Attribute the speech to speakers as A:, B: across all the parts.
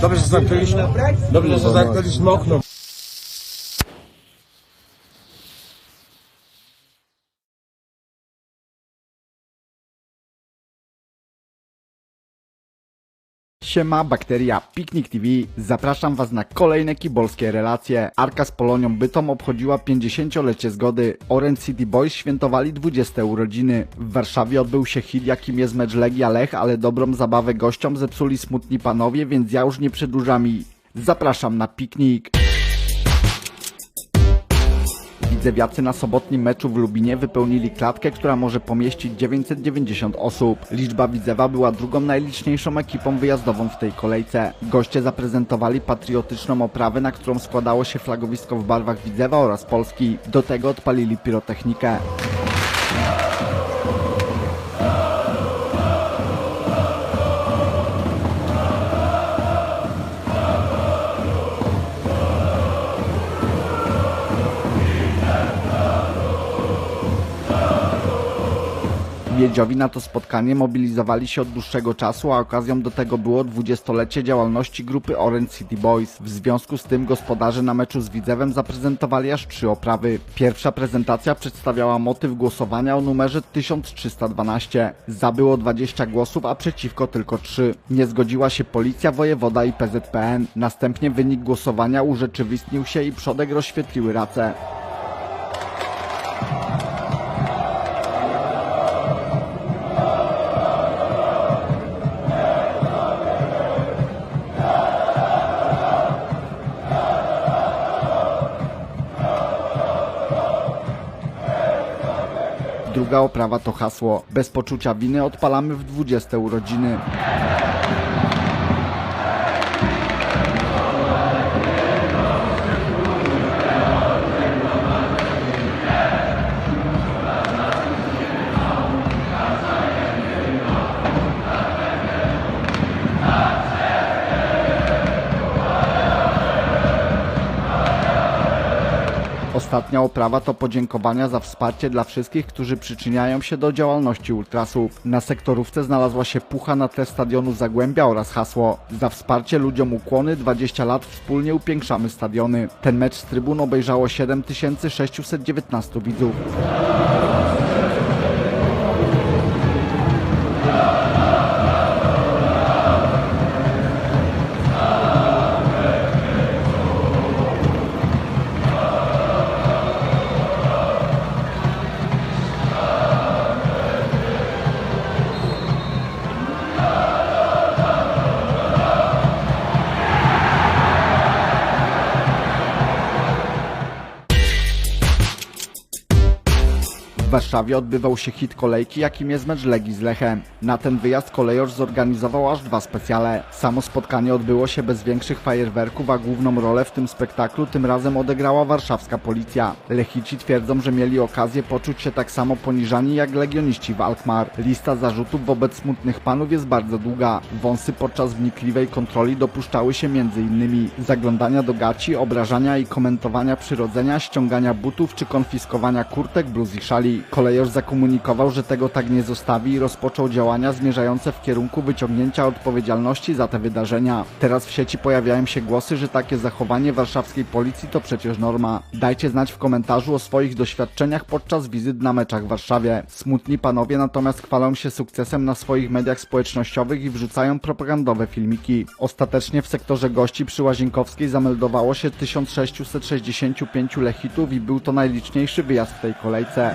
A: Dobrze, że zamknęliśmy, dobrze, że okno.
B: Siema, bakteria, Piknik TV. Zapraszam Was na kolejne kibolskie relacje. Arka z Polonią Bytom obchodziła 50-lecie zgody. Orange City Boys świętowali 20 urodziny. W Warszawie odbył się hit, jakim jest mecz Legia Lech, ale dobrą zabawę gościom zepsuli smutni panowie, więc ja już nie przedłużam i zapraszam na piknik. Widzewiacy na sobotnim meczu w Lubinie wypełnili klatkę, która może pomieścić 990 osób. Liczba Widzewa była drugą najliczniejszą ekipą wyjazdową w tej kolejce. Goście zaprezentowali patriotyczną oprawę, na którą składało się flagowisko w barwach Widzewa oraz Polski. Do tego odpalili pirotechnikę. Miedziowi na to spotkanie mobilizowali się od dłuższego czasu, a okazją do tego było 20-lecie działalności grupy Orange City Boys. W związku z tym gospodarze na meczu z Widzewem zaprezentowali aż trzy oprawy. Pierwsza prezentacja przedstawiała motyw głosowania o numerze 1312. Za było 20 głosów, a przeciwko tylko 3. Nie zgodziła się policja, wojewoda i PZPN. Następnie wynik głosowania urzeczywistnił się i przodek rozświetliły race. Druga oprawa to hasło Bez poczucia winy odpalamy w 20 urodziny. Ostatnia oprawa to podziękowania za wsparcie dla wszystkich, którzy przyczyniają się do działalności ultrasów. Na sektorówce znalazła się pucha na tle stadionu Zagłębia oraz hasło Za wsparcie ludziom ukłony 20 lat wspólnie upiększamy stadiony. Ten mecz z trybun obejrzało 7619 widzów. Warszawie odbywał się hit kolejki, jakim jest mecz Legii z Lechem. Na ten wyjazd kolejorz zorganizował aż dwa specjale. Samo spotkanie odbyło się bez większych fajerwerków, a główną rolę w tym spektaklu tym razem odegrała warszawska policja. Lechici twierdzą, że mieli okazję poczuć się tak samo poniżani jak legioniści w Alkmaar. Lista zarzutów wobec smutnych panów jest bardzo długa. Wąsy podczas wnikliwej kontroli dopuszczały się m.in. zaglądania do gaci, obrażania i komentowania przyrodzenia, ściągania butów czy konfiskowania kurtek, bluz i szali. Kolejorz zakomunikował, że tego tak nie zostawi i rozpoczął działania zmierzające w kierunku wyciągnięcia odpowiedzialności za te wydarzenia. Teraz w sieci pojawiają się głosy, że takie zachowanie warszawskiej policji to przecież norma. Dajcie znać w komentarzu o swoich doświadczeniach podczas wizyt na meczach w Warszawie. Smutni panowie natomiast chwalą się sukcesem na swoich mediach społecznościowych i wrzucają propagandowe filmiki. Ostatecznie w sektorze gości przy Łazienkowskiej zameldowało się 1665 lechitów i był to najliczniejszy wyjazd w tej kolejce.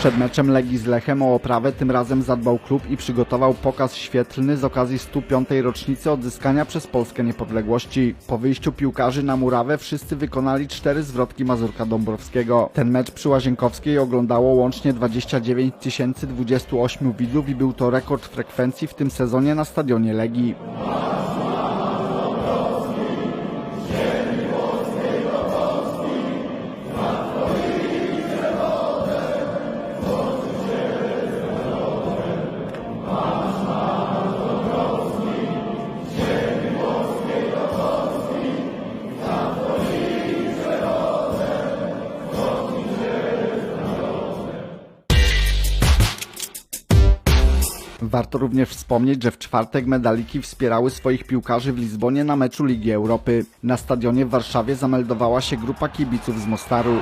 B: Przed meczem Legii z Lechem o oprawę tym razem zadbał klub i przygotował pokaz świetlny z okazji 105. rocznicy odzyskania przez Polskę niepodległości. Po wyjściu piłkarzy na murawę wszyscy wykonali cztery zwrotki Mazurka Dąbrowskiego. Ten mecz przy Łazienkowskiej oglądało łącznie 29 028 widzów i był to rekord frekwencji w tym sezonie na stadionie Legii. Warto również wspomnieć, że w czwartek medaliki wspierały swoich piłkarzy w Lizbonie na meczu Ligi Europy. Na stadionie w Warszawie zameldowała się grupa kibiców z Mostaru.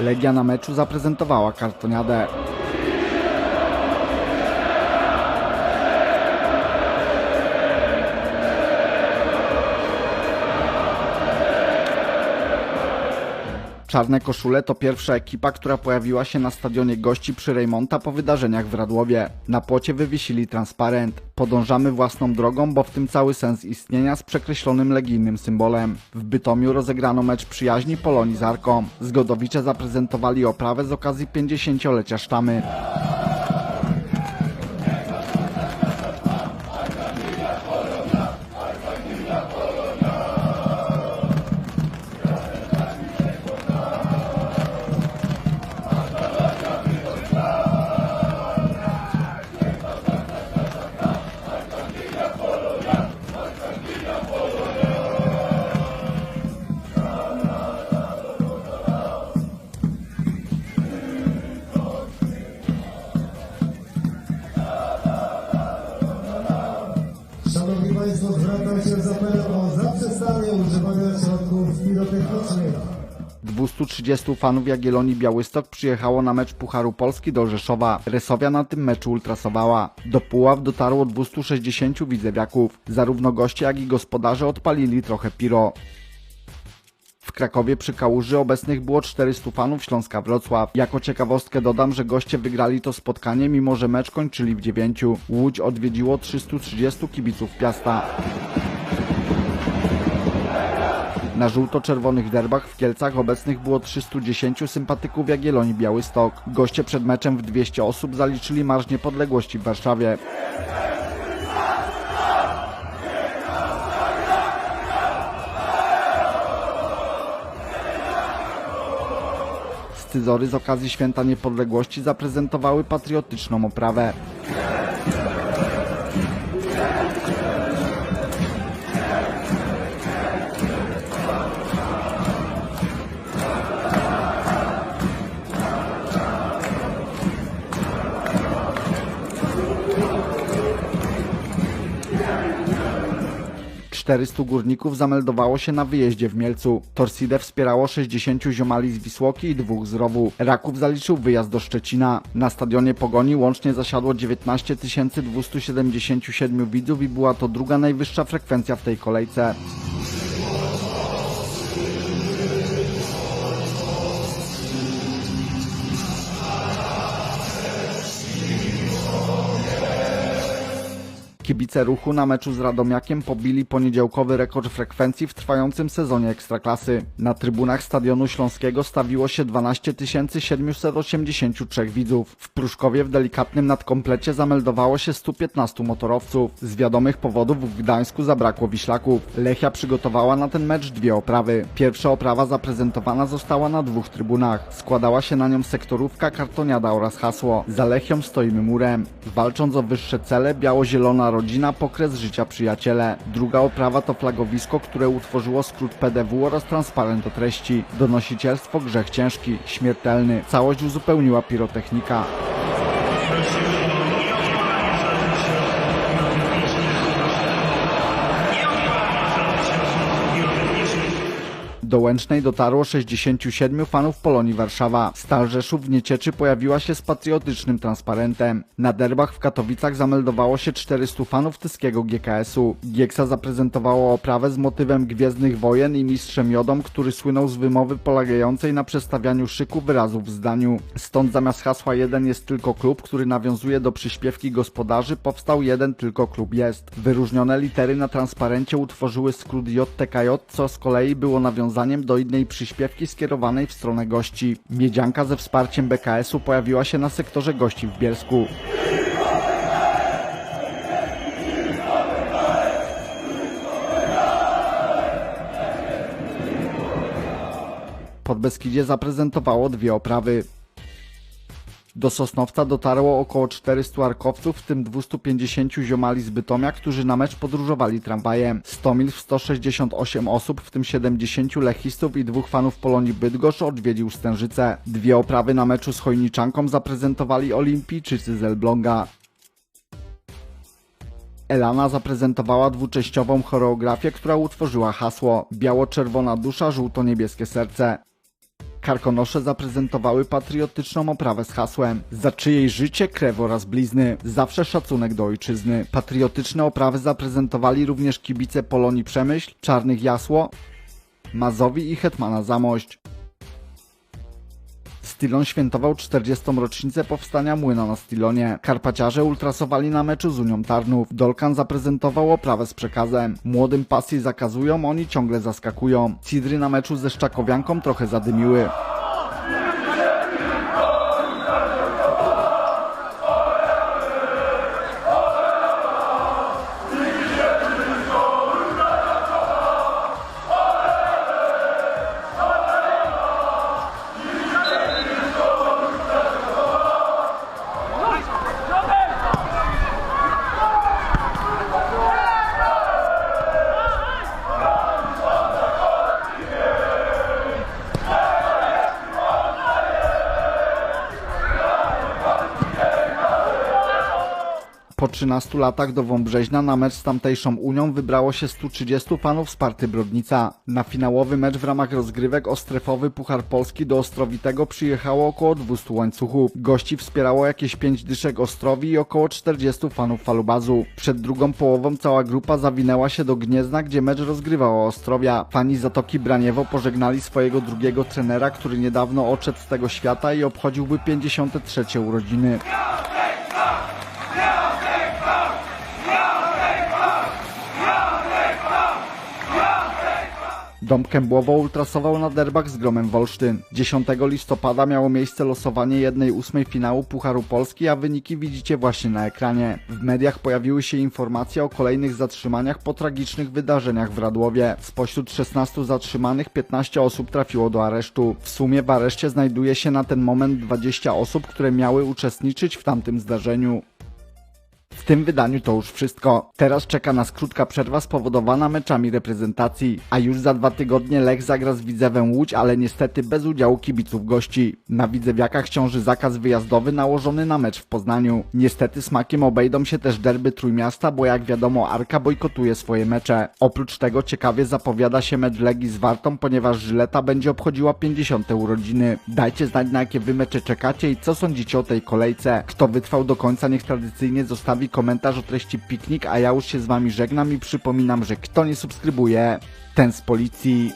B: Legia na meczu zaprezentowała kartoniadę. Czarne koszule to pierwsza ekipa, która pojawiła się na stadionie gości przy Rejmonta po wydarzeniach w Radłowie. Na płocie wywiesili transparent. Podążamy własną drogą, bo w tym cały sens istnienia z przekreślonym legijnym symbolem. W Bytomiu rozegrano mecz przyjaźni Polonii z Arką. Zgodowicze zaprezentowali oprawę z okazji 50-lecia sztamy.
C: Się o zaprzestanie używania środków pirotechnicznych.
B: 230 fanów Jagiellonii Białystok przyjechało na mecz Pucharu Polski do Rzeszowa. Resowia na tym meczu ultrasowała. Do Puław dotarło 260 widzewiaków. Zarówno goście, jak i gospodarze odpalili trochę piro. W Krakowie przy Kałuży obecnych było 400 fanów Śląska Wrocław. Jako ciekawostkę dodam, że goście wygrali to spotkanie, mimo że mecz kończyli w dziewięciu. Łódź odwiedziło 330 kibiców Piasta. Na żółto-czerwonych derbach w Kielcach obecnych było 310 sympatyków Jagiellonii Białystok. Goście przed meczem w 200 osób zaliczyli Marsz Niepodległości w Warszawie. Scyzory z okazji Święta Niepodległości zaprezentowały patriotyczną oprawę. Czterystu górników zameldowało się na wyjeździe w Mielcu. Torsidę wspierało 60 ziomali z Wisłoki i dwóch z Rowu. Raków zaliczył wyjazd do Szczecina. Na stadionie Pogoni łącznie zasiadło 19 277 widzów i była to druga najwyższa frekwencja w tej kolejce. Kibice ruchu na meczu z Radomiakiem pobili poniedziałkowy rekord frekwencji w trwającym sezonie Ekstraklasy. Na trybunach Stadionu Śląskiego stawiło się 12 783 widzów. W Pruszkowie w delikatnym nadkomplecie zameldowało się 115 motorowców. Z wiadomych powodów w Gdańsku zabrakło wiślaków. Lechia przygotowała na ten mecz dwie oprawy. Pierwsza oprawa zaprezentowana została na dwóch trybunach. Składała się na nią sektorówka, kartoniada oraz hasło Za Lechią stoimy murem. Walcząc o wyższe cele, biało-zielona rodzina, pokres życia przyjaciele. Druga oprawa to flagowisko, które utworzyło skrót PDW oraz transparent o treści. Donosicielstwo grzech ciężki, śmiertelny. Całość uzupełniła pirotechnika. Do Łęcznej dotarło 67 fanów Polonii Warszawa. Stal Rzeszów w Niecieczy pojawiła się z patriotycznym transparentem. Na derbach w Katowicach zameldowało się 400 fanów tyskiego GKS-u. Gieksa zaprezentowało oprawę z motywem Gwiezdnych Wojen i mistrzem Jodom, który słynął z wymowy polegającej na przestawianiu szyku wyrazów w zdaniu. Stąd zamiast hasła jeden jest tylko klub, który nawiązuje do przyśpiewki gospodarzy, powstał jeden tylko klub jest. Wyróżnione litery na transparencie utworzyły skrót JTKJ, co z kolei było nawiązaniem do innej przyśpiewki skierowanej w stronę gości. Miedzianka ze wsparciem BKS-u pojawiła się na sektorze gości w Bielsku. Podbeskidzie zaprezentowało dwie oprawy. Do Sosnowca dotarło około 400 arkowców, w tym 250 ziomali z Bytomia, którzy na mecz podróżowali tramwajem. Stomil w 168 osób, w tym 70 lechistów i dwóch fanów Polonii Bydgoszcz odwiedził Stężyce. Dwie oprawy na meczu z Chojniczanką zaprezentowali olimpijczycy z Elbląga. Elana zaprezentowała dwuczęściową choreografię, która utworzyła hasło Biało-czerwona dusza, żółto-niebieskie serce. Karkonosze zaprezentowały patriotyczną oprawę z hasłem Za czyjeś życie, krew oraz blizny. Zawsze szacunek do ojczyzny. Patriotyczne oprawy zaprezentowali również kibice Polonii Przemyśl, Czarnych Jasło, Mazowi i Hetmana Zamość. Stilon świętował 40. rocznicę powstania młyna na Stilonie. Karpaciarze ultrasowali na meczu z Unią Tarnów. Dolkan zaprezentował oprawę z przekazem. Młodym pasji zakazują, oni ciągle zaskakują. Cidry na meczu ze Szczakowianką trochę zadymiły. 13 latach do Wąbrzeźna na mecz z tamtejszą Unią wybrało się 130 fanów Sparty Brodnica. Na finałowy mecz w ramach rozgrywek o strefowy Puchar Polski do Ostrowitego przyjechało około 200 łańcuchów. Gości wspierało jakieś 5 dyszek Ostrowi i około 40 fanów Falubazu. Przed drugą połową cała grupa zawinęła się do Gniezna, gdzie mecz rozgrywała Ostrowia. Fani Zatoki Braniewo pożegnali swojego drugiego trenera, który niedawno odszedł z tego świata i obchodziłby 53 urodziny. Dom Kębłowo ultrasował na derbach z Gromem Wolsztyn. 10 listopada miało miejsce losowanie 1-8 finału Pucharu Polski, a wyniki widzicie właśnie na ekranie. W mediach pojawiły się informacje o kolejnych zatrzymaniach po tragicznych wydarzeniach w Radłowie. Spośród 16 zatrzymanych 15 osób trafiło do aresztu. W sumie w areszcie znajduje się na ten moment 20 osób, które miały uczestniczyć w tamtym zdarzeniu. W tym wydaniu to już wszystko. Teraz czeka nas krótka przerwa spowodowana meczami reprezentacji, a już za dwa tygodnie Lech zagra z Widzewem Łódź, ale niestety bez udziału kibiców gości. Na Widzewiakach ciąży zakaz wyjazdowy nałożony na mecz w Poznaniu. Niestety smakiem obejdą się też derby Trójmiasta, bo jak wiadomo Arka bojkotuje swoje mecze. Oprócz tego ciekawie zapowiada się mecz Legii z Wartą, ponieważ Żyleta będzie obchodziła 50. urodziny. Dajcie znać na jakie wy mecze czekacie i co sądzicie o tej kolejce. Kto wytrwał do końca niech tradycyjnie zostawi komentarz o treści piknik, a ja już się z wami żegnam i przypominam, że kto nie subskrybuje, ten z policji.